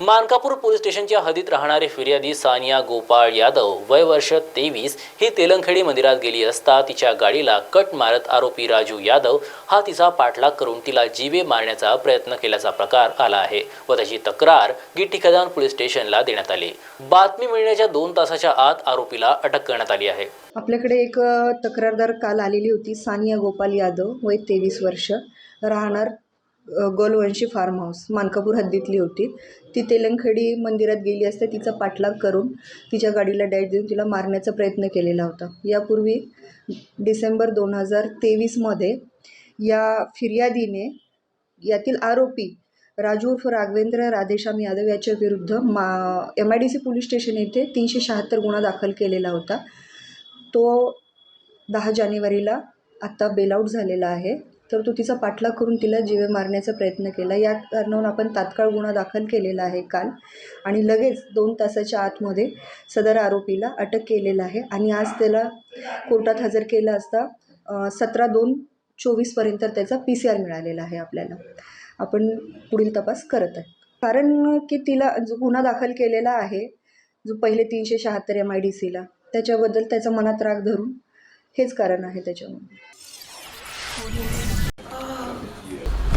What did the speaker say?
Mankapur police स्टेशनच्या हद्दीत राहणारी फिर्यादी सानिया गोपाळ यादव वय वर्ष तेवीस ही तेलंगखेडी मंदिरात गेली असता तिच्या गाडीला कट मारत आरोपी राजू यादव हा तिचा पाठलाग करून तिला जीवे मारण्याचा प्रयत्न केल्याचा प्रकार आला आहे व त्याची तक्रार गिट्टी खदान पोलीस स्टेशनला देण्यात आली. बातमी मिळण्याच्या दोन तासाच्या आत आरोपीला अटक करण्यात आली आहे. आपल्याकडे एक तक्रारदार काल आलेली होती सानिया गोपाल यादव वय तेवीस वर्ष राहणार गोलवंशी फार्म हाऊस मानकापूर हद्दीतली होती. ती तेलंगखेडी मंदिरात गेली असता तिचा पाठलाग करून तिच्या गाडीला डॅश देऊन तिला मारण्याचा प्रयत्न केलेला होता. यापूर्वी डिसेंबर दोन हजार तेवीसमध्ये या फिर्यादीने यातील आरोपी राजू उर्फ राघवेंद्र राधेश्याम यादव याच्या विरुद्ध मा M I D C police station येथे तीनशे शहात्तर गुन्हा दाखल केलेला होता. तो दहा जानेवारीला आत्ता बेलआउट झालेला आहे. तर तो तिचा पाठलाग करून तिला जीवे मारण्याचा प्रयत्न केला. या कारणावरून आपण तात्काळ गुन्हा दाखल केलेला आहे काल. आणि लगेच दोन तासाच्या आतमध्ये सदर आरोपीला अटक केलेलं आहे. आणि आज त्याला कोर्टात हजर केलं असता सतरा दोन चोवीसपर्यंत त्याचा पी सी आर मिळालेला आहे आपल्याला. आपण पुढील तपास करत आहे. कारण की तिला जो गुन्हा दाखल केलेला आहे जो पहिले तीनशे शहात्तर एम आय डी सीला त्याच्याबद्दल त्याचा मनात राग धरून हेच कारण आहे त्याच्यामध्ये.